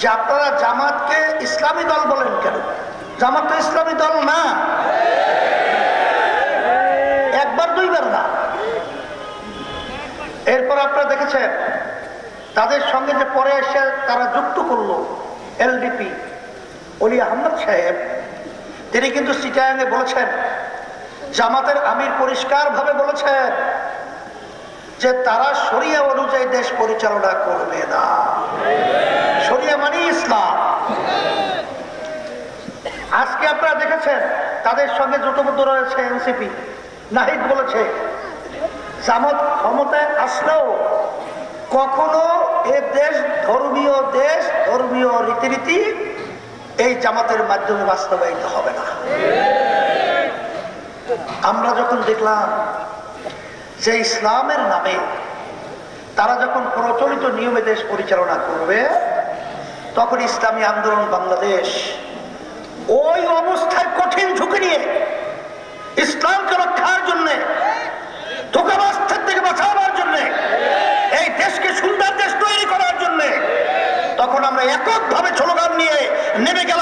যে আপনারা জামাতকে ইসলামী দল বলেন কেন? জামাত তো ইসলামী দল না। একবার, দুইবার না। এরপর আপনারা দেখেছেন, তাদের সঙ্গে যে পরে এসে তারা যুক্ত করল এলডিপি, অলি আহমদ সাহেব, তিনি কিন্তু সিটায়াঙ্গে বলেছেন, জামাতের আমির পরিষ্কারভাবে বলেছেন যে তারা শরিয়া অনুযায়ী দেশ পরিচালনা করবে না। আজকে আপনারা দেখেছেন, তাদের সঙ্গে জোটবদ্ধ রয়েছে এনসিপি। নাহিদ বলেছে, জামাত ক্ষমতায় আসলেও কখনো এ দেশ ধর্মীয় দেশ, ধর্মীয় রীতিনীতি এই জামাতের মাধ্যমে বাস্তবায়িত হবে না। আমরা যখন দেখলাম যে ইসলামের নামে তারা যখন প্রচলিত নিয়মে দেশ পরিচালনা করবে, তখন ইসলামী আন্দোলন বাংলাদেশ অবস্থায় কঠিন ঝুঁকি নিয়ে ইসলামকে রক্ষার জন্যে ধোকাবাস্থার থেকে বাঁচাবার জন্যে, এই দেশকে সুন্দর দেশ তৈরি করার জন্যে, তখন আমরা এককভাবে স্লোগান নিয়ে নেমে গেলাম।